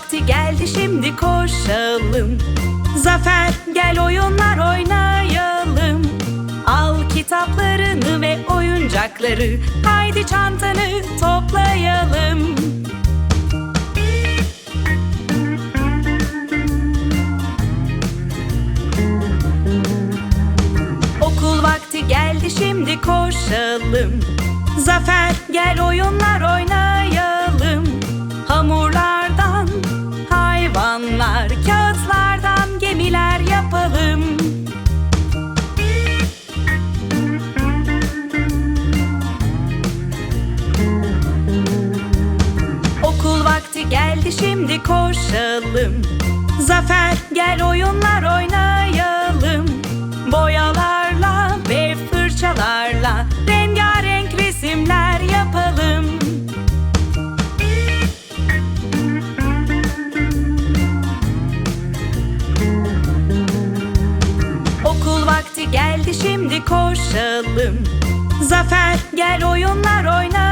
vakti geldi şimdi koşalım. Zafer gel oyunlar oynayalım. Al kitaplarını ve oyuncakları Haydi çantanı toplayalım. Okul vakti geldi şimdi koşalım. Zafer gel oyunlar oynayalım geldi şimdi koşalım. Zafer gel oyunlar oynayalım. Boyalarla ve fırçalarla Rengarenk resimler yapalım. Okul vakti geldi şimdi koşalım. Zafer gel oyunlar oynayalım